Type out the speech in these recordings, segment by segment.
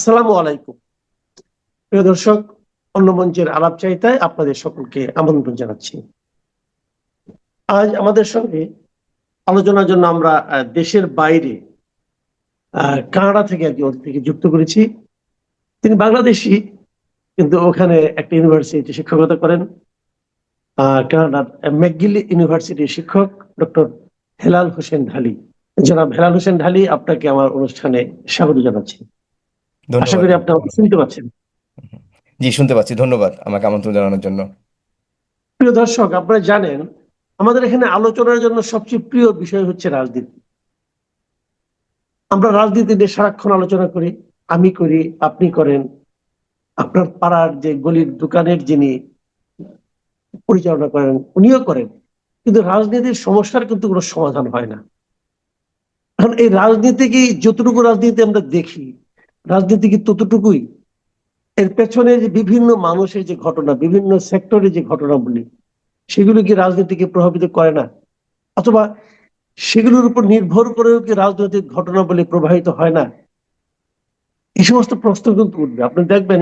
আসসালামু আলাইকুম। প্রিয় দর্শক, অন্য মঞ্চের আলাপ চাইতায় আপনাদের সকলকে আমন্ত্রণ জানাচ্ছি। আজ আমাদের সঙ্গে আলোচনার জন্য আমরা দেশের বাইরে কানাডা থেকে একজন অতিথিকে যুক্ত করেছি। তিনি বাংলাদেশি, কিন্তু ওখানে একটা ইউনিভার্সিটি শিক্ষকতা করেন। কানাডার ম্যাকগিল ইউনিভার্সিটির শিক্ষক ডক্টর হেলাল হোসেন ঢালি। জনাব হেলাল হোসেন ঢালি, আপনাকে আমার অনুষ্ঠানে স্বাগত জানাচ্ছি। আশা করি আপনি আমাকে শুনতে পাচ্ছেন। জি শুনতে পাচ্ছি। ধন্যবাদ আমাকে আমন্ত্রণ জানানোর জন্য। প্রিয় দর্শক আপনারা জানেন আমাদের এখানে আলোচনার জন্য সবচেয়ে প্রিয় বিষয় হচ্ছে রাজনীতি। আমরা রাজনীতি নিয়ে সারাক্ষণ আলোচনা করি আমি করি আপনি করেন। আপনার পাড়ার যে গলির দোকানের যিনি পরিচালনা করেন উনিও করেন। কিন্তু রাজনীতির সমস্যার কিন্তু কোনো সমাধান হয় না। এখন এই রাজনীতি কি যতটুকু রাজনীতি আমরা দেখি রাজনীতি কি ততটুকুই এর পেছনে যে বিভিন্ন মানুষের যে ঘটনা, বিভিন্ন সেক্টরে যে ঘটনাগুলি, সেগুলো কি রাজনীতিকে প্রভাবিত করে না? অথবা সেগুলোর উপর নির্ভর করেও কি রাজনৈতিক ঘটনাবলী প্রবাহিত হয় না? এই সমস্ত প্রশ্ন কিন্তু উঠবে। আপনি দেখবেন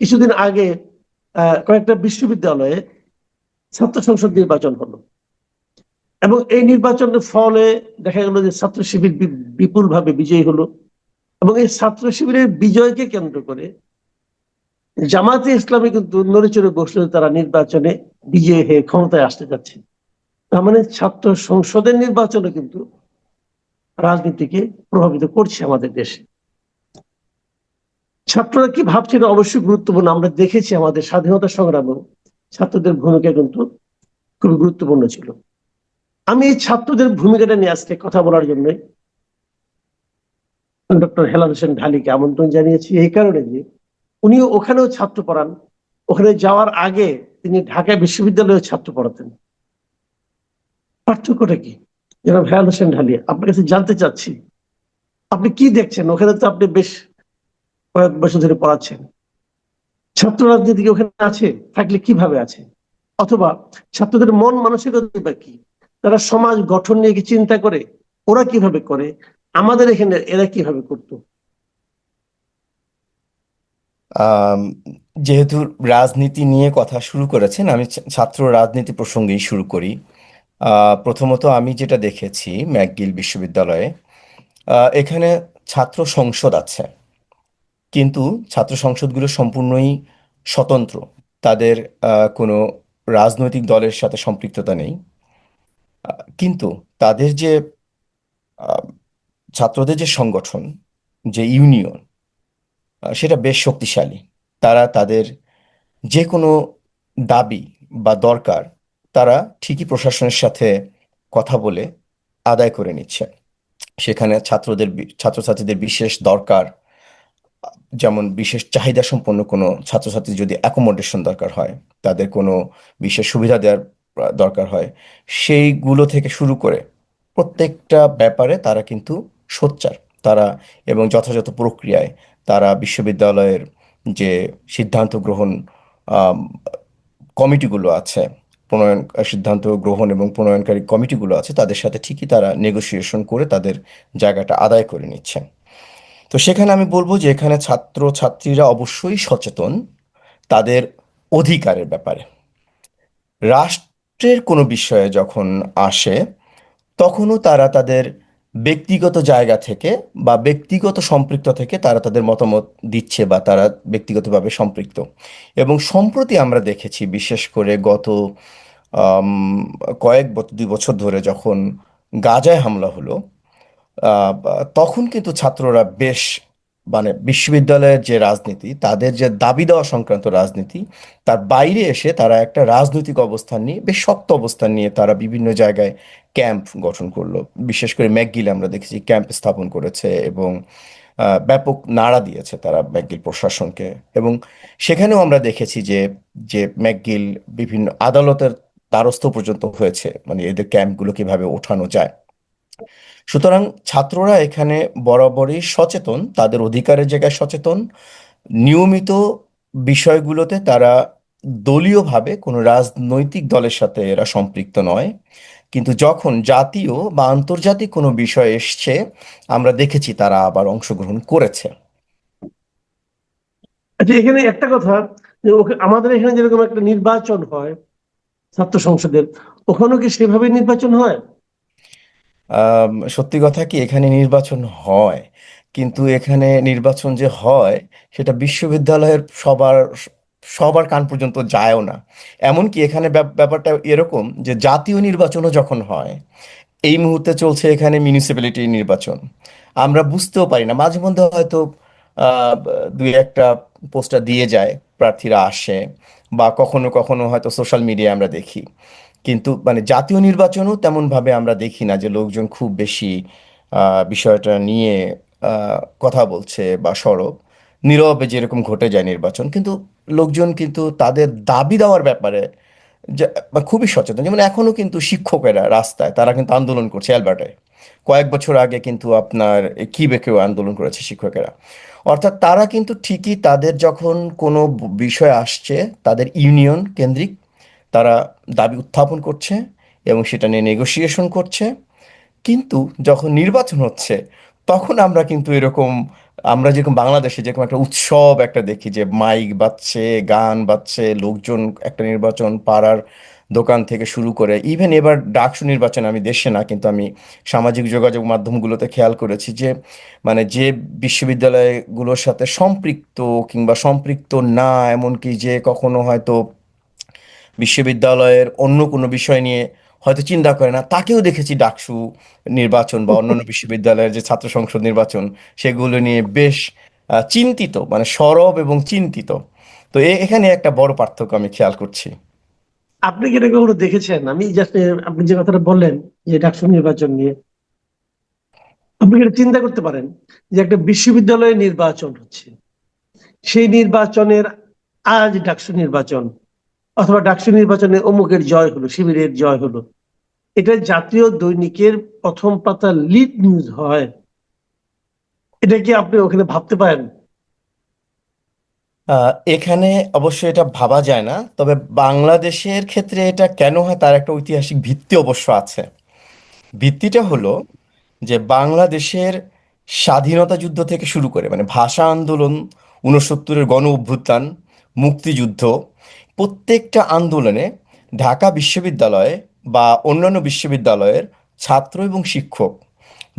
কিছুদিন আগে কয়েকটা বিশ্ববিদ্যালয়ে ছাত্র সংসদ নির্বাচন হলো। এবং এই নির্বাচনের ফলে দেখা গেল যে ছাত্র শিবির বিপুল ভাবে বিজয়ী হলো। এবং এই ছাত্র শিবিরের বিজয়কে কেন্দ্র করে জামাতে ইসলামী কিন্তু নড়েচড়ে বসলে তারা নির্বাচনে, বিজয়ী হয়ে ক্ষমতায় আসতে যাচ্ছে তার মানে ছাত্র সংসদের নির্বাচনে কিন্তু রাজনীতিকে প্রভাবিত করছে আমাদের দেশে। ছাত্ররা কি ভাবছে অবশ্যই গুরুত্বপূর্ণ। আমরা দেখেছি আমাদের স্বাধীনতা সংগ্রামেও ছাত্রদের ভূমিকা কিন্তু খুবই গুরুত্বপূর্ণ ছিল। আমি এই ছাত্রদের ভূমিকাটা নিয়ে আজকে কথা বলার জন্য ডক্টর হেলাল হোসেন ঢালিকে আমন্ত্রণ জানিয়েছি। এই কারণে যে উনিও ওখানেও ছাত্র পড়ান। ওখানে যাওয়ার আগে তিনি ঢাকা বিশ্ববিদ্যালয়ে ছাত্র পড়াতেন। পার্থক্যটা কি? জনাব হেলাল হোসেন ঢালি, আপনার কাছে জানতে চাচ্ছি, আপনি কি দেখছেন? ওখানে তো আপনি বেশ কয়েক বছর ধরে পড়াচ্ছেন। ছাত্র রাজনীতি কি ওখানে আছে? থাকলে কীভাবে আছে? অথবা ছাত্রদের মন মানসিকতা কি? তারা সমাজ গঠন নিয়ে কি চিন্তা করে? ওরা কীভাবে করে? আমাদের এখানে এরা কীভাবে করতো? যেহেতু রাজনীতি নিয়ে কথা শুরু করেছেন, আমি ছাত্র রাজনীতি প্রসঙ্গেই শুরু করি। প্রথমত আমি যেটা দেখেছি ম্যাকগিল বিশ্ববিদ্যালয়ে এখানে ছাত্র সংসদ আছে। কিন্তু ছাত্র সংসদগুলো সম্পূর্ণই স্বতন্ত্র। তাদের কোনো রাজনৈতিক দলের সাথে সম্পৃক্ততা নেই। কিন্তু তাদের যে ছাত্রদের যে সংগঠন, যে ইউনিয়ন সেটা বেশ শক্তিশালী। তারা তাদের যে কোনো দাবি বা দরকার তারা ঠিকই প্রশাসনের সাথে কথা বলে আদায় করে নিচ্ছে। সেখানে ছাত্রদের ছাত্রছাত্রীদের বিশেষ দরকার, যেমন বিশেষ চাহিদা সম্পন্ন কোনো ছাত্রছাত্রী যদি অ্যাকোমোডেশন দরকার হয়, তাদের কোনো বিশেষ সুবিধা দেওয়ার দরকার হয়, সেইগুলো থেকে শুরু করে প্রত্যেকটা ব্যাপারে তারা কিন্তু সোচ্চার। তারা এবং যথাযথ প্রক্রিয়ায় তারা বিশ্ববিদ্যালয়ের যে সিদ্ধান্ত গ্রহণ কমিটিগুলো আছে, প্রণয়ন, সিদ্ধান্ত গ্রহণ এবং প্রণয়নকারী কমিটিগুলো আছে, তাদের সাথে ঠিকই তারা নেগোসিয়েশন করে তাদের জায়গাটা আদায় করে নিচ্ছে। তো সেখানে আমি বলব যে এখানে ছাত্র ছাত্রীরা অবশ্যই সচেতন, তাদের অধিকারের ব্যাপারে। রাষ্ট্রের কোনো বিষয়ে যখন আসে, তখনও তারা তাদের ব্যক্তিগত জায়গা থেকে বা ব্যক্তিগত সম্পৃক্ত থেকে তারা তাদের মতামত দিচ্ছে বা তারা ব্যক্তিগতভাবে সম্পৃক্ত। এবং সম্প্রতি আমরা দেখেছি, বিশেষ করে গত কয়েক দুই বছর ধরে যখন গাজায় হামলা হলো তখন কিন্তু ছাত্ররা বেশ মানে বিশ্ববিদ্যালয়ের যে রাজনীতি, তাদের যে দাবি দেওয়া সংক্রান্ত রাজনীতি, তার বাইরে এসে তারা একটা রাজনৈতিক অবস্থান নিয়ে, বেশ শক্ত অবস্থান নিয়ে তারা বিভিন্ন জায়গায় ক্যাম্প গঠন করল। বিশেষ করে ম্যাকগিল আমরা দেখেছি ক্যাম্প স্থাপন করেছে এবং ব্যাপক নাড়া দিয়েছে তারা ম্যাকগিল প্রশাসনকে। এবং সেখানেও আমরা দেখেছি যে যে ম্যাকগিল বিভিন্ন আদালতের দ্বারস্থ পর্যন্ত হয়েছে। মানে এদের ক্যাম্পগুলো কীভাবে ওঠানো যায়। সুতরাং ছাত্ররা এখানে বরাবরই সচেতন, তাদের অধিকারের জায়গায় সচেতন। নিয়মিত বিষয়গুলোতে তারা দলীয়ভাবে কোনো রাজনৈতিক দলের সাথে এরা সম্পৃক্ত নয়। কিন্তু যখন জাতীয় বা আন্তর্জাতিক কোনো বিষয় এসছে, আমরা দেখেছি তারা আবার অংশগ্রহণ করেছে। আচ্ছা এখানে একটা কথা যে আমাদের এখানে যেরকম একটা নির্বাচন হয়, ছাত্র সংসদের, ওখানেও কি সেভাবে নির্বাচন হয়? সত্যি কথা কি, এখানে নির্বাচন হয়। কিন্তু এখানে নির্বাচন যে হয়, সেটা বিশ্ববিদ্যালয়ের সবার সবার কান পর্যন্ত যায়ও না। এমনকি এখানে ব্যাপ- ব্যাপারটা এরকম যে জাতীয় নির্বাচনও যখন হয়, এই মুহূর্তে চলছে এখানে মিউনিসিপ্যালিটি নির্বাচন। আমরা বুঝতেও পারি না, মাঝে মধ্যে হয়তো দুই একটা পোস্টার দিয়ে যায়, প্রার্থীরা আসে, বা কখনো কখনো হয়তো সোশ্যাল মিডিয়ায় আমরা দেখি। কিন্তু মানে জাতীয় নির্বাচনও তেমন ভাবে আমরা দেখি না যে লোকজন খুব বেশি বিষয়টা নিয়ে কথা বলছে বা সরব। নীরবে যেরকম ঘটে যায় নির্বাচন, কিন্তু লোকজন কিন্তু তাদের দাবি দেওয়ার ব্যাপারে খুবই সচেতন। যেমন এখনও কিন্তু শিক্ষকেরা রাস্তায়, তারা কিন্তু আন্দোলন করছে অ্যালবার্টে কয়েক বছর আগে কিন্তু আপনার কি কিবেকেও আন্দোলন করেছে শিক্ষকেরা। অর্থাৎ তারা কিন্তু ঠিকই তাদের যখন কোনো বিষয় আসছে, তাদের ইউনিয়ন কেন্দ্রিক তারা দাবি উত্থাপন করছে এবং সেটা নিয়ে নেগোসিয়েশন করছে। কিন্তু যখন নির্বাচন হচ্ছে, তখন আমরা কিন্তু এরকম, আমরা যেরকম বাংলাদেশে যেরকম একটা উৎসব একটা দেখি যে মাইক বাজছে, গান বাজছে, লোকজন একটা নির্বাচন পাড়ার দোকান থেকে শুরু করে ইভেন এবার ডাকসু নির্বাচন আমি দেশে না, কিন্তু আমি সামাজিক যোগাযোগ মাধ্যমগুলোতে খেয়াল করেছি যে মানে যে বিশ্ববিদ্যালয়গুলোর সাথে সম্পৃক্ত কিংবা সম্পৃক্ত না, এমনকি যে কখনো হয়তো বিশ্ববিদ্যালয়ের অন্য কোনো বিষয় নিয়ে হয়তো চিন্তা করে না, তাকেও দেখেছি ডাকসু নির্বাচন বা অন্যান্য বিশ্ববিদ্যালয়ের যে ছাত্র সংসদ নির্বাচন, সেগুলো নিয়ে বেশ চিন্তিত মানে সরব এবং চিন্তিত। তো এখানে একটা বড় পার্থক্য আমি খেয়াল করছি। আপনি কি এটা কখনো দেখেছেন? আমি জাস্ট আপনি যে কথাটা বললেন যে ডাকসু নির্বাচন নিয়ে, আপনি এটা চিন্তা করতে পারেন যে একটা বিশ্ববিদ্যালয়ে নির্বাচন হচ্ছে, সেই নির্বাচনের আজ ডাকসু নির্বাচন অথবা ডাকসু নির্বাচনে অমুকের জয় হলো, শিবিরের জয় হলো। এটা জাতীয় দৈনিকের প্রথম পাতা লিড নিউজ হয়। এটা কি আপনি ওখানে ভাবতে পারেন? এখানে অবশ্যই এটা ভাবা যায় না, তবে বাংলাদেশের ক্ষেত্রে এটা কেন হয় তার একটা ঐতিহাসিক ভিত্তি অবশ্য আছে। ভিত্তিটা হলো যে বাংলাদেশের স্বাধীনতা যুদ্ধ থেকে শুরু করে মানে ভাষা আন্দোলন, ঊনসত্তরের গণ অভ্যুত্থান মুক্তিযুদ্ধ প্রত্যেকটা আন্দোলনে ঢাকা বিশ্ববিদ্যালয়ে বা অন্যান্য বিশ্ববিদ্যালয়ের ছাত্র এবং শিক্ষক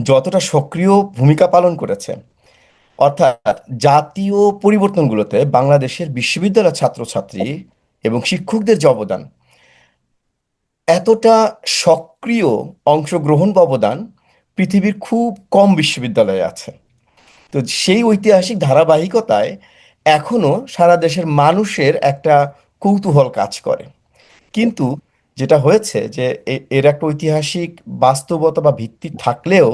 যতটা সক্রিয় ভূমিকা পালন করেছে, অর্থাৎ জাতীয় পরিবর্তনগুলোতে বাংলাদেশের বিশ্ববিদ্যালয়ের ছাত্রছাত্রী এবং শিক্ষকদের যে অবদান, এতটা সক্রিয় অংশগ্রহণ বা অবদান পৃথিবীর খুব কম বিশ্ববিদ্যালয়ে আছে। তো সেই ঐতিহাসিক ধারাবাহিকতায় এখনও সারা দেশের মানুষের একটা কৌতূহল কাজ করে। কিন্তু যেটা হয়েছে যে এর একটা ঐতিহাসিক বাস্তবতা বা ভিত্তি থাকলেও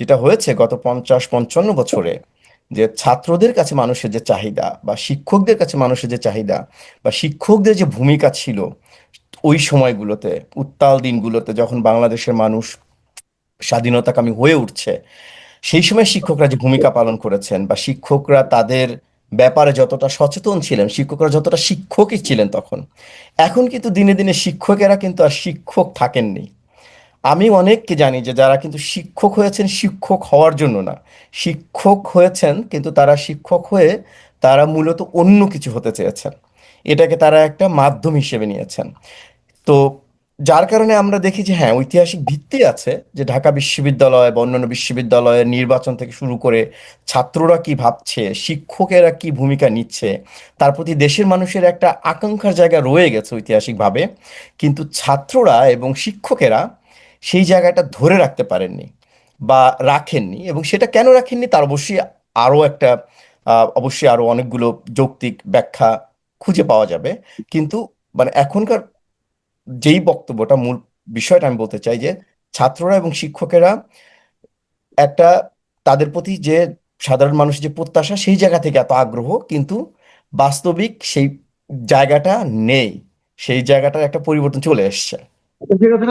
যেটা হয়েছে গত পঞ্চাশ, পঞ্চান্ন বছরে যে ছাত্রদের কাছে মানুষের যে চাহিদা বা শিক্ষকদের কাছে মানুষের যে চাহিদা বা শিক্ষকদের যে ভূমিকা ছিল ওই সময়গুলোতে, উত্তাল দিনগুলোতে যখন বাংলাদেশের মানুষ স্বাধীনতাকামী হয়ে উঠছে, সেই সময় শিক্ষকরা যে ভূমিকা পালন করেছেন বা শিক্ষকরা তাদের ব্যাপারে যতটা সচেতন ছিলেন, শিক্ষকরা যতটা শিক্ষকই ছিলেন তখন, এখন কিন্তু দিনে দিনে শিক্ষকেরা কিন্তু আর শিক্ষক থাকেননি। আমি অনেককে জানি যে যারা কিন্তু শিক্ষক হয়েছেন, শিক্ষক হওয়ার জন্য না। শিক্ষক হয়েছেন কিন্তু তারা শিক্ষক হয়ে তারা মূলত অন্য কিছু হতে চেয়েছেন। এটাকে তারা একটা মাধ্যম হিসেবে নিয়েছেন। তো যার কারণে আমরা দেখি যে হ্যাঁ ঐতিহাসিক ভিত্তি আছে যে, ঢাকা বিশ্ববিদ্যালয় বা অন্যান্য বিশ্ববিদ্যালয়ের নির্বাচন থেকে শুরু করে ছাত্ররা কি ভাবছে, শিক্ষকেরা কি ভূমিকা নিচ্ছে, তার প্রতি দেশের মানুষের একটা আকাঙ্ক্ষার জায়গা রয়ে গেছে ঐতিহাসিকভাবে। কিন্তু ছাত্ররা এবং শিক্ষকেরা সেই জায়গাটা ধরে রাখতে পারেননি বা রাখেননি এবং সেটা কেন রাখেননি তার অবশ্যই আরও একটা অবশ্যই আরও অনেকগুলো যৌক্তিক ব্যাখ্যা খুঁজে পাওয়া যাবে। কিন্তু মানে এখনকার যেই বক্তব্যটা মূল বিষয়টা আমি বলতে চাই যে ছাত্ররা এবং শিক্ষকেরা একটা তাদের প্রতি যে সাধারণ মানুষের যে প্রত্যাশা সেই জায়গা থেকে এত আগ্রহ, কিন্তু বাস্তবিক সেই জায়গাটা নেই। সেই জায়গাটার একটা পরিবর্তন চলে এসছে।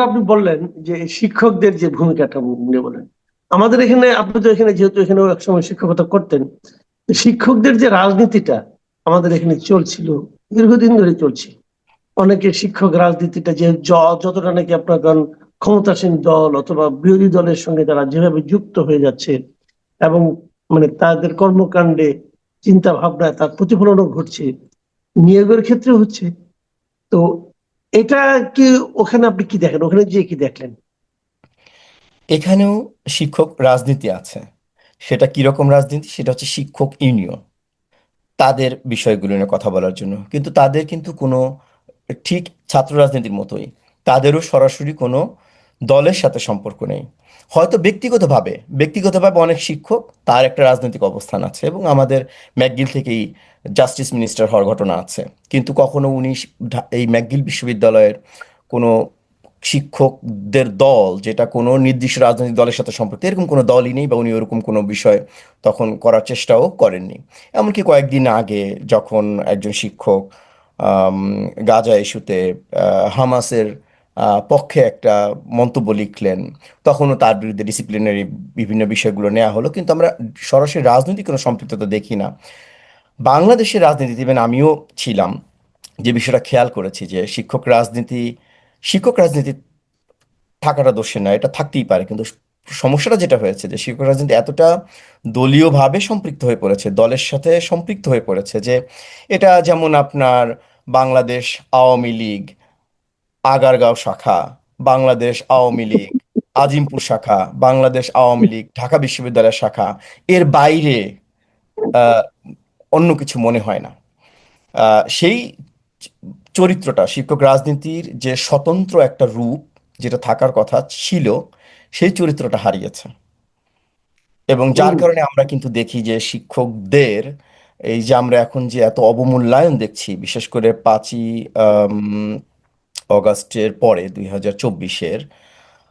আপনি বললেন যে শিক্ষকদের যে ভূমিকাটা নিয়ে বলেন, আমাদের এখানে, আপনি তো এখানে, যেহেতু এখানে একসময় শিক্ষকতা করতেন শিক্ষকদের যে রাজনীতিটা আমাদের এখানে চলছিল, দীর্ঘদিন ধরে চলছে। অনেকে শিক্ষক রাজনীতিটা যে যতটা নাকি আপনার কারণ ক্ষমতাসীন দল অথবা বিরোধী দলের সঙ্গে তারা যেভাবে যুক্ত হয়ে যাচ্ছে এবং মানে তাদের কর্মকাণ্ডে চিন্তা ভাবনায় তার প্রতিফলনও ঘটছে, নিয়োগের ক্ষেত্রে হচ্ছে। তো এটা কি ওখানে আপনি কি দেখেন? ওখানে যে কি দেখলেন? এখানেও শিক্ষক রাজনীতি আছে। সেটা কীরকম রাজনীতি? সেটা হচ্ছে শিক্ষক ইউনিয়ন। তাদের বিষয়গুলো নিয়ে কথা বলার জন্য। কিন্তু তাদের কিন্তু কোনো ঠিক ছাত্র রাজনীতির মতোই। তাদেরও সরাসরি কোনো দলের সাথে সম্পর্ক নেই। হয়তো ব্যক্তিগতভাবে ব্যক্তিগতভাবে অনেক শিক্ষক তার একটা রাজনৈতিক অবস্থান আছে এবং আমাদের ম্যাকগিল থেকেই জাস্টিস মিনিস্টার হওয়ার ঘটনা আছে। কিন্তু কখনো উনি এই ম্যাকগিল বিশ্ববিদ্যালয়ের কোনো শিক্ষকদের দল, যেটা কোনো নির্দিষ্ট রাজনৈতিক দলের সাথে সম্পর্কিত, এরকম কোনো দলই নেই বা উনি ওরকম কোনো বিষয় তখন করার চেষ্টাও করেননি। এমনকি কয়েকদিন আগে যখন একজন শিক্ষক গাজা ইস্যুতে হামাসের পক্ষে একটা মন্তব্য লিখলেন। তখনও তার বিরুদ্ধে ডিসিপ্লিনারি বিভিন্ন বিষয়গুলো নেওয়া হলো। কিন্তু আমরা সরাসরি রাজনৈতিক কোনো সম্পৃক্ততা দেখি না। বাংলাদেশের রাজনীতিতে ইভেন আমিও ছিলাম, যে বিষয়টা খেয়াল করেছি যে শিক্ষক রাজনীতি শিক্ষক রাজনীতি থাকাটা দোষের নয়, এটা থাকতেই পারে। কিন্তু সমস্যাটা যেটা হয়েছে যে শিক্ষক রাজনীতি এতটা দলীয়ভাবে সম্পৃক্ত হয়ে পড়েছে, দলের সাথে সম্পৃক্ত হয়ে পড়েছে যে এটা যেমন আপনার বাংলাদেশ আওয়ামী লীগ আগারগাঁও শাখা বাংলাদেশ আওয়ামী লীগ আজিমপুর শাখা বাংলাদেশ আওয়ামী লীগ ঢাকা বিশ্ববিদ্যালয়ের শাখা। এর বাইরে অন্য কিছু মনে হয় না। আহ, সেই চরিত্রটা শিক্ষক রাজনীতির যে স্বতন্ত্র একটা রূপ যেটা থাকার কথা ছিল সেই চরিত্রটা হারিয়েছে। এবং যার কারণে আমরা কিন্তু দেখি যে শিক্ষকদের এই যে আমরা এখন যে এত অবমূল্যায়ন দেখছি, বিশেষ করে পাঁচই অগাস্টের পরে দুই হাজার চব্বিশের,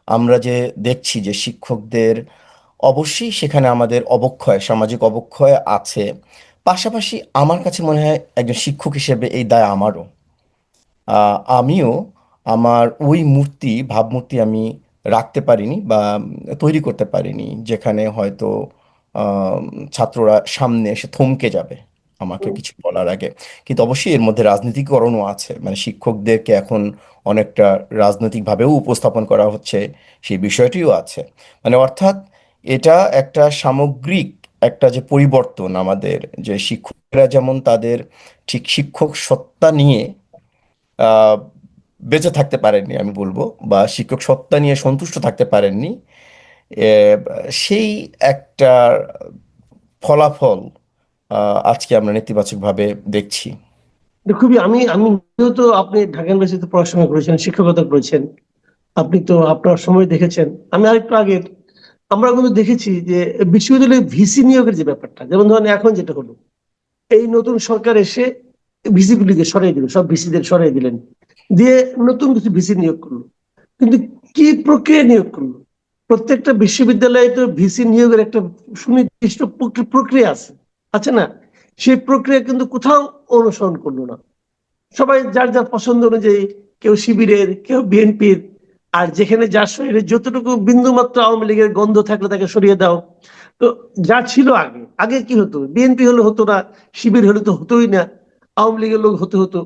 আমরা যে দেখছি যে শিক্ষকদের অবশ্যই সেখানে আমাদের অবক্ষয়, সামাজিক অবক্ষয় আছে। পাশাপাশি আমার কাছে মনে হয় একজন শিক্ষক হিসেবে এই দায় আমারও। আমিও আমার ওই মূর্তি, ভাবমূর্তি আমি রাখতে পারিনি বা তৈরি করতে পারিনি, যেখানে হয়তো ছাত্ররা সামনে এসে থমকে যাবে। আমাকে কিছু বলার আগে। কিন্তু অবশ্যই এর মধ্যে রাজনীতিকরণও আছে। মানে শিক্ষকদেরকে এখন অনেকটা রাজনৈতিকভাবেও উপস্থাপন করা হচ্ছে সেই বিষয়টিও আছে। মানে অর্থাৎ এটা একটা সামগ্রিক একটা যে পরিবর্তন আমাদের যে শিক্ষকরা যেমন তাদের ঠিক শিক্ষক সত্তা নিয়ে আহ, বেঁচে থাকতে পারেননি আমি বলব বা শিক্ষক সত্তা নিয়ে সন্তুষ্ট থাকতে পারেননি সেই একটা ফলাফল আজকে আমরা নেতিবাচকভাবে দেখছি। খুবই, আমি আমি যেহেতু আপনি ঢাকা ইউনিভার্সিটিতে পড়াশোনা করেছেন, শিক্ষকতা করেছেন, আপনি তো আপনার সময় দেখেছেন, আমি আরেকটু আগে, আমরা কিন্তু দেখেছি যে বিশ্ববিদ্যালয়ে ভিসি নিয়োগের যে ব্যাপারটা, যেমন ধরেন এখন যেটা হলো, এই নতুন সরকার এসে ভিসি গুলিকে সরিয়ে দিল, সব ভিসিদের সরিয়ে দিলেন, দিয়ে নতুন কিছু ভিসি নিয়োগ করল, কিন্তু কি প্রক্রিয়া নিয়োগ করল? প্রত্যেকটা বিশ্ববিদ্যালয়ে তো ভিসি নিয়োগের একটা সুনির্দিষ্ট প্রক্রিয়া আছে। আছে না? সেই প্রক্রিয়া কিন্তু কোথাও অনুসরণ করল না। সবাই যার যার পছন্দ অনুযায়ী কেউ শিবিরের, কেউ বিএনপির, আর যেখানে যার শরীরে যতটুকু বিন্দু মাত্র আওয়ামী লীগের গন্ধ থাকলে তাকে সরিয়ে দাও। তো যা ছিল আগে আগে কি হতো? বিএনপি হলে হতো না, শিবির হলে তো হতোই না, আওয়ামী লীগের লোক হতে হতো।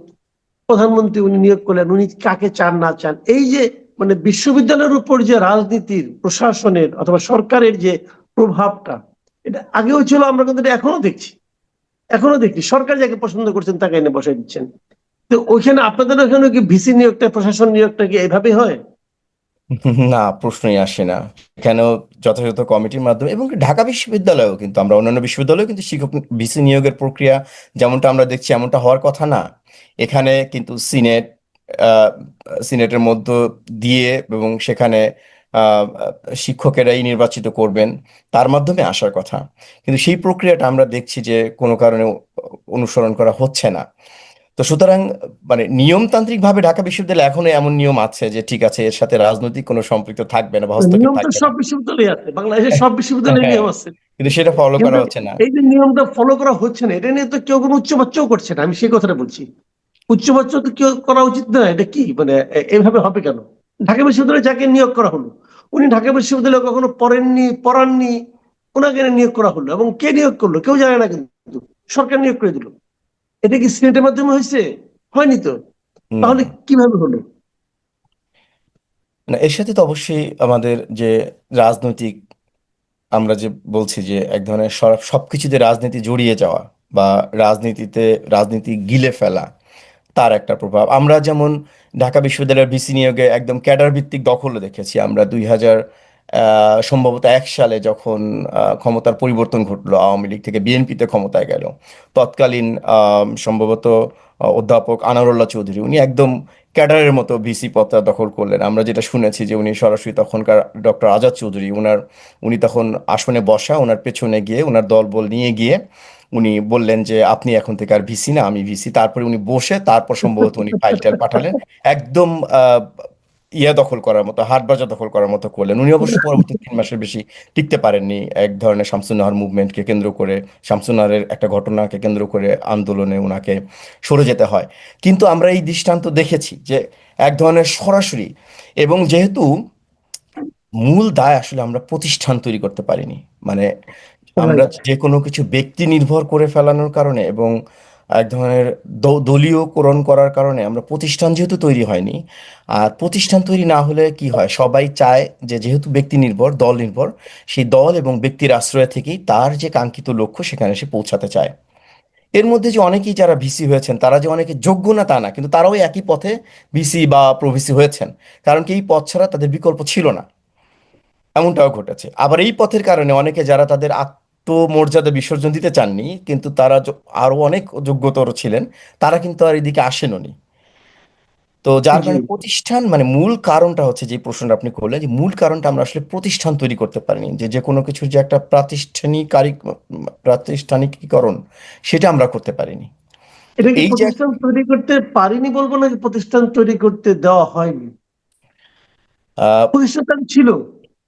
প্রধানমন্ত্রী উনি নিয়োগ করলেন, উনি কাকে চান না চান? এই যে মানে বিশ্ববিদ্যালয়ের উপর যে রাজনীতির, প্রশাসনের অথবা সরকারের যে প্রভাবটা, এটা আগেও ছিল, আমরা কিন্তু এটা এখনও দেখছি। এখনও দেখছি। সরকার যাকে পছন্দ করছেন তাকে এনে বসাই দিচ্ছেন। তো ওইখানে আপনাদের ওখানে কি ভিসি নিয়োগটা, প্রশাসন নিয়োগটা কি এইভাবে হয়? না, প্রশ্নই আসে না। এখানেও যথাযথ কমিটির মাধ্যমে এবং ঢাকা বিশ্ববিদ্যালয়েও কিন্তু, আমরা অন্যান্য বিশ্ববিদ্যালয়েও কিন্তু শিক্ষক ভিসি নিয়োগের প্রক্রিয়া যেমনটা আমরা দেখছি, এমনটা হওয়ার কথা না। এখানে কিন্তু সিনেট সিনেটের মধ্য দিয়ে এবং সেখানে শিক্ষকেরাই নির্বাচিত করবেন তার মাধ্যমে আসার কথা। কিন্তু সেই প্রক্রিয়াটা আমরা দেখছি যে কোনো কারণে অনুসরণ করা হচ্ছে না। তো সুতরাং মানে নিয়মতান্ত্রিক ভাবে ঢাকা বিশ্ববিদ্যালয়ে এখনও এমন নিয়ম আছে যে ঠিক আছে এর সাথে রাজনৈতিক কোনো সম্পৃক্ত থাকবে না বা হস্তক্ষেপ থাকবে সব বিশ্ববিদ্যালয়ে আছে বাংলাদেশের সব বিশ্ববিদ্যালয়ে হ্যাঁ নিয়ম আছে। কিন্তু সেটা ফলো করা হচ্ছে না। এই যে নিয়মটা ফলো করা হচ্ছে না এটা নিয়ে তো কেউ কোনো উচ্চবাচ্যও করছে না আমি সেই কথাটা বলছি। উচ্চবাচ্য তো কেউ করা উচিত না? এটা কি? মানে এভাবে হবে কেন? ঢাকা বিশ্ববিদ্যালয়ে যাকে নিয়োগ করা হলো উনি ঢাকা বিশ্ববিদ্যালয়ে কখনো পড়েননি পড়াননি ওনাকে নিয়োগ করা হলো। এবং কে নিয়োগ করল? কেউ জানে না কিন্তু। সরকার নিয়োগ করে দিল। এটা কি সিনেটের মাধ্যমে হয়েছে? হয়নি তো? তাহলে কীভাবে হলো? না এর সাথে তো অবশ্যই আমাদের যে রাজনৈতিক আমরা যে বলছি যে এক ধরনের সব সবকিছুতে রাজনীতি জড়িয়ে যাওয়া বা রাজনীতিতে রাজনীতি গিলে ফেলা তার একটা প্রভাব। আমরা যেমন ঢাকা বিশ্ববিদ্যালয়ের ভিসি নিয়োগে একদম ক্যাডার ভিত্তিক দখলও দেখেছি। আমরা দুই হাজার সম্ভবত এক সালে যখন ক্ষমতার পরিবর্তন ঘটলো, আওয়ামী লীগ থেকে বিএনপিতে ক্ষমতায় গেল। তৎকালীন সম্ভবত অধ্যাপক আনারুল্লাহ চৌধুরী, উনি একদম ক্যাডারের মতো ভিসি পদটা দখল করলেন। আমরা যেটা শুনেছি যে উনি সরাসরি তখনকার ডক্টর আজাদ চৌধুরী ওনার উনি তখন আসনে বসা ওনার পেছনে গিয়ে ওনার দলবল নিয়ে গিয়ে উনি বললেন যে, আপনি এখন থেকে আর ভিসি না, আমি ভিসি। তারপরে উনি বসে, তারপর সম্ভবত উনি ফাইল টাইল পাঠালেন। একদম ইয়া দখল করার মতো, হাট বাজার দখল করার মতো করলেন। উনি অবশ্য পরবর্তী তিন মাসের বেশি টিকতে পারেননি। এক ধরনের শামসুন্নাহার মুভমেন্টকে কেন্দ্র করে শামসুন্নাহারের একটা ঘটনাকে কেন্দ্র করে আন্দোলনে ওনাকে সরে যেতে হয়। কিন্তু আমরা এই দৃষ্টান্ত দেখেছি যে, এক ধরনের সরাসরি এবং যেহেতু মূল দায় আসলে আমরা প্রতিষ্ঠান তৈরি করতে পারিনি। মানে আমরা যে কোনো কিছু ব্যক্তি নির্ভর করে ফেলানোর কারণে এবং এক ধরনের দলীয়করণ করার কারণে আমরা প্রতিষ্ঠান যেহেতু তৈরি হয়নি আর প্রতিষ্ঠান তৈরি না হলে কি হয়? সবাই চায় যে যেহেতু ব্যক্তি নির্ভর দল নির্ভর সেই দল এবং ব্যক্তির আশ্রয় থেকেই তার যে কাঙ্ক্ষিত লক্ষ্য সেখানে সে পৌঁছাতে চায়। এর মধ্যে যে অনেকেই যারা ভিসি হয়েছেন তারা যে অনেকে যোগ্য না তা না কিন্তু তারাও একই পথে ভিসি বা প্রভিসি হয়েছেন কারণ কি এই পথ ছাড়া তাদের বিকল্প ছিল না। এমনটাও ঘটেছে। আবার এই পথের কারণে অনেকে যারা তাদের আত্মমর্যাদা বিসর্জন দিতে চাননি কিন্তু তারা আরও অনেক যোগ্যতর ছিলেন তারা কিন্তু আর এদিকে আসেননি তো যার কারণে প্রতিষ্ঠান মানে মূল কারণটা হচ্ছে যে প্রশ্নটা আপনি করলেন যে মূল কারণটা আমরা আসলে প্রতিষ্ঠান তৈরি করতে পারিনি যে যে কোনো কিছুর যে একটা প্রাতিষ্ঠানিক প্রাতিষ্ঠানিকীকরণ সেটা আমরা করতে পারিনি। এই যে- প্রতিষ্ঠান তৈরি করতে পারিনি বলব নাকি প্রতিষ্ঠান তৈরি করতে দেওয়া হয়নি? প্রতিষ্ঠান ছিল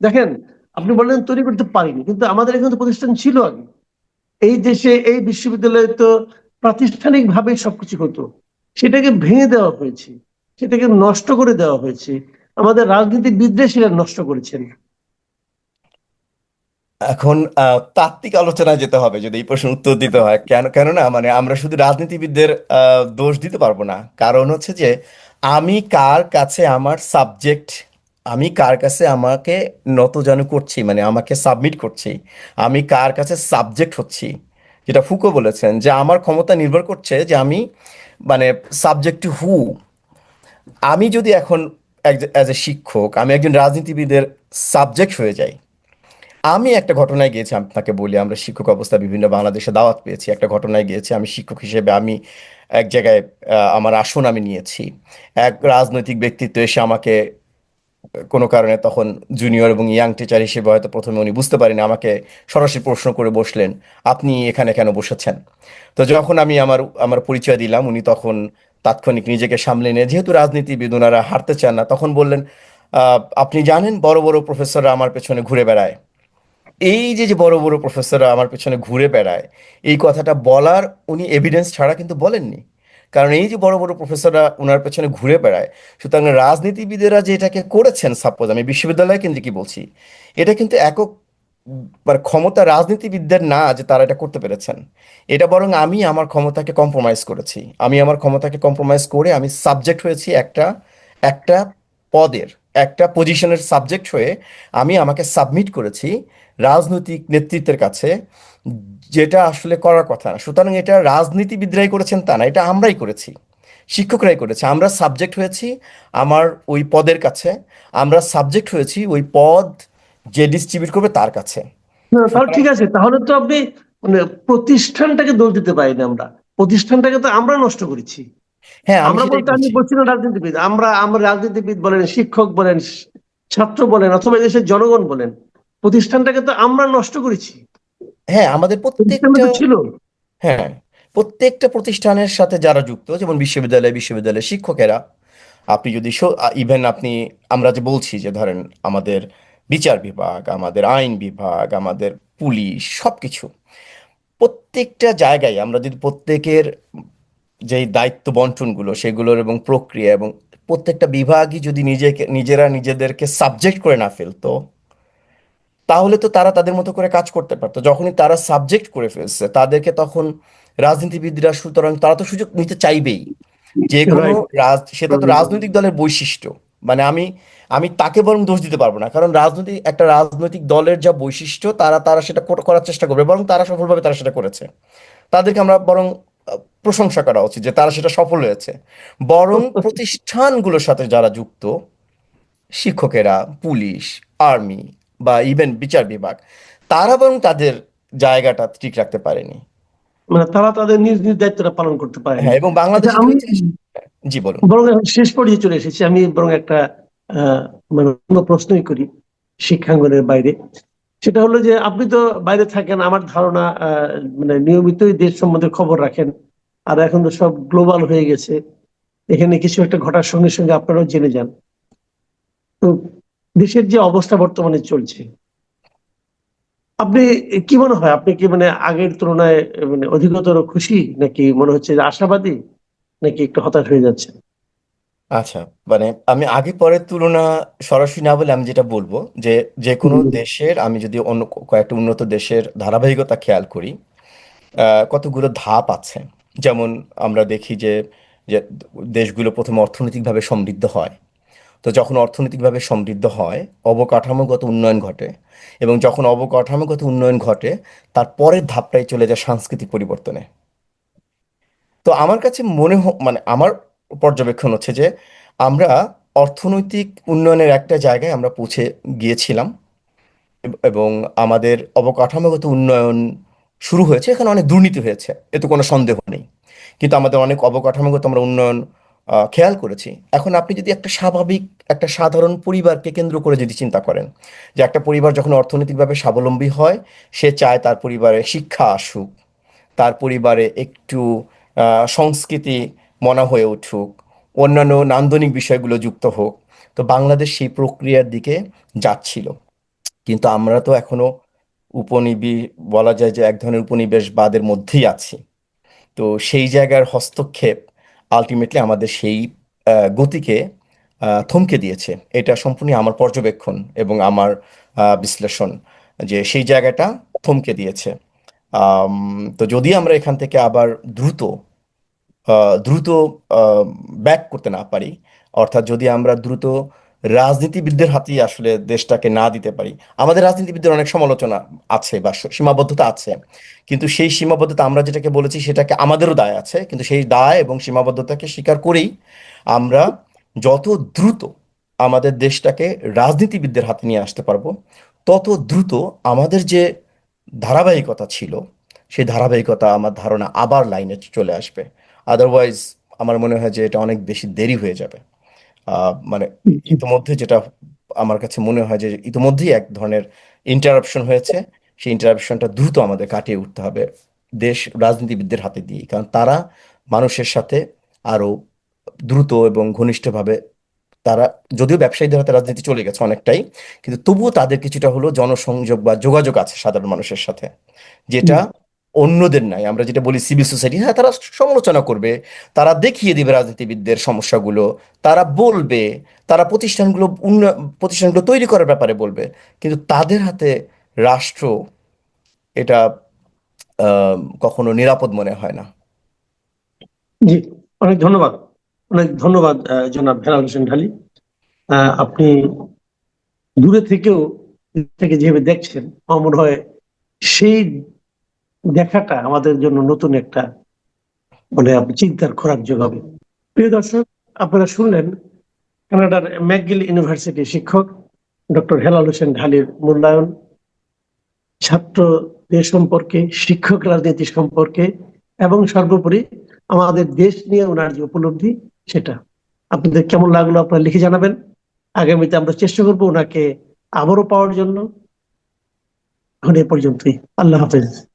দেখেন আপনি বললেন তৈরি করতে পারিনি, কিন্তু আমাদের এখানে তো প্রতিষ্ঠান ছিল আগে। এই দেশে এই বিশ্ববিদ্যালয়ে তো প্রাতিষ্ঠানিক ভাবে সবকিছু হতো। সেটাকে ভেঙে দেওয়া হয়েছে, সেটাকে নষ্ট করে দেওয়া হয়েছে। আমাদের রাজনীতিবিদরা সেটা নষ্ট করেছেন। এখন তাত্ত্বিক আলোচনায় যেতে হবে, যদি এই প্রশ্নের উত্তর দিতে হয়। কেন, কেননা মানে আমরা শুধু রাজনীতিবিদদের দোষ দিতে পারব না। কারণ হচ্ছে যে, আমি কার কাছে আমার সাবজেক্ট আমি কার কাছে আমাকে নতজানু করছি মানে আমাকে সাবমিট করছি, আমি কার কাছে সাবজেক্ট হচ্ছি, যেটা ফুকো বলেছেন, যে আমার ক্ষমতা নির্ভর করছে যে আমি মানে সাবজেক্ট টু হু আমি যদি এখন অ্যাজ এ শিক্ষক, আমি একজন রাজনীতিবিদের সাবজেক্ট হয়ে যাই, আমি একটা ঘটনায় গিয়েছি, আপনাকে বলি, আমরা শিক্ষক অবস্থা বিভিন্ন বাংলাদেশে দাওয়াত পেয়েছি, একটা ঘটনায় গিয়েছি, আমি শিক্ষক হিসেবে আমি এক জায়গায় আমার আসন আমি নিয়েছি, এক রাজনৈতিক ব্যক্তিত্ব এসে আমাকে কোনো কারণে তখন জুনিয়র এবং ইয়াং টিচার হিসেবে হয়তো প্রথমে উনি বুঝতে পারেন, আমাকে সরাসরি প্রশ্ন করে বসলেন, আপনি এখানে কেন বসেছেন? তো যখন আমি আমার আমার পরিচয় দিলাম, উনি তখন তাৎক্ষণিক নিজেকে সামলে নিয়ে, যেহেতু রাজনীতিবিদ ওনারা হারতে চান না, তখন বললেন আপনি জানেন বড় বড় প্রফেসররা আমার পেছনে ঘুরে বেড়ায়? এই যে যে বড় বড় প্রফেসররা আমার পেছনে ঘুরে বেড়ায়, এই কথাটা বলার উনি এভিডেন্স ছাড়া কিন্তু বলেননি। কারণ এই যে বড় বড় প্রফেসররা ওনার পেছনে ঘুরে বেড়ায়, সুতরাং রাজনীতিবিদেরা যে এটাকে করেছেন সাপোজ আমি বিশ্ববিদ্যালয় কেন্দ্রে কি বলছি, এটা কিন্তু একক মানে ক্ষমতা রাজনীতিবিদদের না যে তারা এটা করতে পেরেছেন। এটা বরং আমি আমার ক্ষমতাকে কম্প্রোমাইজ করেছি। আমি আমার ক্ষমতাকে কম্প্রোমাইজ করে আমি সাবজেক্ট হয়েছি একটা একটা পদের, একটা পজিশনের সাবজেক্ট হয়ে আমি আমাকে সাবমিট করেছি রাজনৈতিক নেতৃত্বের কাছে। যেটা আসলে করার কথা না। সুতরাং এটা রাজনীতিবিদরাই করেছেন তা না এটা আমরাই করেছি। শিক্ষকরাই করেছে। আমরা সাবজেক্ট হয়েছি আমার ওই পদের কাছে। আমরা সাবজেক্ট হয়েছি ওই পদ যে ডিস্ট্রিবিউট করবে তার কাছে। ঠিক আছে। তাহলে তো আপনি মানে প্রতিষ্ঠানটাকে দোষ দিতে পারি না আমরা। প্রতিষ্ঠানটাকে তো আমরা নষ্ট করেছি। হ্যাঁ আমরা বলতে আমি বলছি। না রাজনীতিবিদ। আমরা আমরা রাজনীতিবিদ বলেন শিক্ষক বলেন ছাত্র বলেন অথবা দেশের জনগণ বলেন প্রতিষ্ঠানটাকে তো আমরা নষ্ট করেছি। হ্যাঁ আমাদের প্রত্যেকটা ছিল। হ্যাঁ প্রত্যেকটা প্রতিষ্ঠানের সাথে যারা যুক্ত যেমন বিশ্ববিদ্যালয় বিশ্ববিদ্যালয়ের শিক্ষকেরা আপনি যদি ইভেন আপনি আমরা যে বলছি যে ধরেন আমাদের বিচার বিভাগ আমাদের আইন বিভাগ আমাদের পুলিশ সবকিছু প্রত্যেকটা জায়গায় আমরা যদি প্রত্যেকের যেই দায়িত্ব বন্টনগুলো সেগুলোর এবং প্রক্রিয়া এবং প্রত্যেকটা বিভাগই যদি নিজেকে নিজেরা নিজেদেরকে সাবজেক্ট করে না ফেলতো তাহলে তো তারা তাদের মতো করে কাজ করতে পারতো। যখনই তারা সাবজেক্ট করে ফেলছে তাদেরকে তখন রাজনীতিবিদরা সুতরাং তারা তো সুযোগ নিতে চাইবেই। যে কোনো সেটা তো রাজনৈতিক দলের বৈশিষ্ট্য। মানে আমি আমি তাকে বরং দোষ দিতে পারব না। কারণ রাজনৈতিক একটা রাজনৈতিক দলের যা বৈশিষ্ট্য তারা তারা সেটা করার চেষ্টা করবে বরং তারা সফলভাবে তারা সেটা করেছে। তাদেরকে আমরা বরং প্রশংসা করা উচিত যে তারা সেটা সফল হয়েছে। বরং প্রতিষ্ঠানগুলোর সাথে যারা যুক্ত শিক্ষকেরা পুলিশ আর্মি বা ইভেন বিচার বিভাগ তারা বরং তাদের জায়গাটা ঠিক রাখতে পারেনি। মানে তারা তাদের নিজ নিজ দায়িত্বটা পালন করতে পারে হ্যাঁ এবং বাংলাদেশ আচ্ছা, আমি জি বলুন। বরং শেষ পর্যায়ে চলে এসেছি। আমি বরং একটা মানে অন্য প্রশ্নই করি শিক্ষাঙ্গনের বাইরে। সেটা হলো যে আপনি তো বাইরে থাকেন আমার ধারণা আহ, মানে নিয়মিতই দেশ সম্বন্ধে খবর রাখেন আর এখন তো সব গ্লোবাল হয়ে গেছে। এখানে কিছু একটা ঘটার সঙ্গে সঙ্গে আপনারাও জেনে যান। তো দেশের যে অবস্থা বর্তমানে চলছে আপনি কি মনে হয়? আপনি কি মানে আগের তুলনায় মানে অধিকতর খুশি নাকি মনে হচ্ছে যে আশাবাদী নাকি একটু হতাশ হয়ে যাচ্ছে? আচ্ছা মানে আমি আগে পরের তুলনা সরাসরি না বলে আমি যেটা বলব যে যে কোনো দেশের আমি যদি অন্য কয়েকটা উন্নত দেশের ধারাবাহিকতা খেয়াল করি আহ, কতগুলো ধাপ আছে? যেমন আমরা দেখি যে যে দেশগুলো প্রথমে অর্থনৈতিকভাবে সমৃদ্ধ হয় তো যখন অর্থনৈতিকভাবে সমৃদ্ধ হয়, অবকাঠামোগত উন্নয়ন ঘটে এবং যখন অবকাঠামোগত উন্নয়ন ঘটে, তার পরের ধাপটাই চলে যায় সাংস্কৃতিক পরিবর্তনে। তো আমার কাছে মনে মানে আমার পর্যবেক্ষণ হচ্ছে যে, আমরা অর্থনৈতিক উন্নয়নের একটা জায়গায় আমরা পৌঁছে গিয়েছিলাম এবং আমাদের অবকাঠামোগত উন্নয়ন শুরু হয়েছে, এখানে অনেক দুর্নীতি হয়েছে এতে কোনো সন্দেহ নেই। কিন্তু আমাদের অনেক অবকাঠামোগত আমরা উন্নয়ন খেয়াল করেছি। এখন আপনি যদি একটা স্বাভাবিক, একটা সাধারণ পরিবারকে কেন্দ্র করে যদি চিন্তা করেন, যে একটা পরিবার যখন অর্থনৈতিকভাবে স্বাবলম্বী হয়, সে চায় তার পরিবারে শিক্ষা আসুক, তার পরিবারে একটু সংস্কৃতি মনা হয়ে উঠুক, অন্যান্য নান্দনিক বিষয়গুলো যুক্ত হোক, তো বাংলাদেশ সেই প্রক্রিয়ার দিকে যাচ্ছিল। কিন্তু আমরা তো এখনও উপনিবেশ বলা যায় যে এক ধরনের উপনিবেশবাদের মধ্যেই আছি। তো সেই জায়গার হস্তক্ষেপ আলটিমেটলি আমাদের সেই গতিকে থমকে দিয়েছে। এটা সম্পূর্ণ আমার পর্যবেক্ষণ এবং আমার বিশ্লেষণ যে সেই জায়গাটা থমকে দিয়েছে। তো যদি আমরা এখান থেকে আবার দ্রুত দ্রুত ব্যাক করতে না পারি, অর্থাৎ যদি আমরা দ্রুত রাজনীতিবিদদের হাতেই আসলে দেশটাকে না দিতে পারি। আমাদের রাজনীতিবিদদের অনেক সমালোচনা আছে বা সীমাবদ্ধতা আছে। কিন্তু সেই সীমাবদ্ধতা আমরা যেটাকে বলেছি সেটাকে আমাদেরও দায় আছে। কিন্তু সেই দায় এবং সীমাবদ্ধতাকে স্বীকার করেই আমরা যত দ্রুত আমাদের দেশটাকে রাজনীতিবিদদের হাতে নিয়ে আসতে পারব, তত দ্রুত আমাদের যে ধারাবাহিকতা ছিল, সেই ধারাবাহিকতা আমার ধারণা আবার লাইনে চলে আসবে। আদারওয়াইজ আমার মনে হয় যে এটা অনেক বেশি দেরি হয়ে যাবে। মানে ইতিমধ্যে যেটা আমার কাছে মনে হয় যে ইতিমধ্যেই এক ধরনের ইন্টারাপশন হয়েছে। সেই ইন্টারাপশনটা দ্রুত আমাদের কাটিয়ে উঠতে হবে দেশ রাজনীতিবিদদের হাতে দিয়ে কারণ তারা মানুষের সাথে আরও দ্রুত এবং ঘনিষ্ঠভাবে তারা, যদিও ব্যবসায়ীদের হাতে রাজনীতি চলে গেছে অনেকটাই, কিন্তু তবুও তাদের কিছুটা হলো জনসংযোগ বা যোগাযোগ আছে সাধারণ মানুষের সাথে। যেটা অন্যদের নাই। আমরা যেটা বলি সিভিল সোসাইটি হ্যাঁ তারা সমালোচনা করবে, তারা দেখিয়ে দিবে রাজনীতিবিদদের সমস্যাগুলো, তারা বলবে, তারা প্রতিষ্ঠানগুলো উন্ন- প্রতিষ্ঠানগুলো তৈরি করার ব্যাপারে বলবে। কিন্তু তাদের হাতে রাষ্ট্র এটা কখনো নিরাপদ মনে হয় না। জি, অনেক ধন্যবাদ। অনেক ধন্যবাদ জনাব হেলাল হোসেন ঢালি। আপনি দূরে থেকেও থেকে যেভাবে দেখছেন, আমার হয় সেই দেখাটা আমাদের জন্য নতুন একটা মানে চিন্তার খোরাক যোগাবে। প্রিয় দর্শক, আপনারা শুনলেন কানাডার ম্যাকগিল ইউনিভার্সিটির শিক্ষক ডক্টর হেলাল হোসেন ঢালির মূল্যায়ন। ছাত্রদের সম্পর্কে, শিক্ষক রাজনীতি সম্পর্কে, এবং সর্বোপরি আমাদের দেশ নিয়ে ওনার যে উপলব্ধি, সেটা। আপনাদের কেমন লাগল আপনারা লিখে জানাবেন। আগামীতে আমরা চেষ্টা করব ওনাকে আবারও পাওয়ার জন্য। এখন এ পর্যন্তই। আল্লাহ হাফেজ।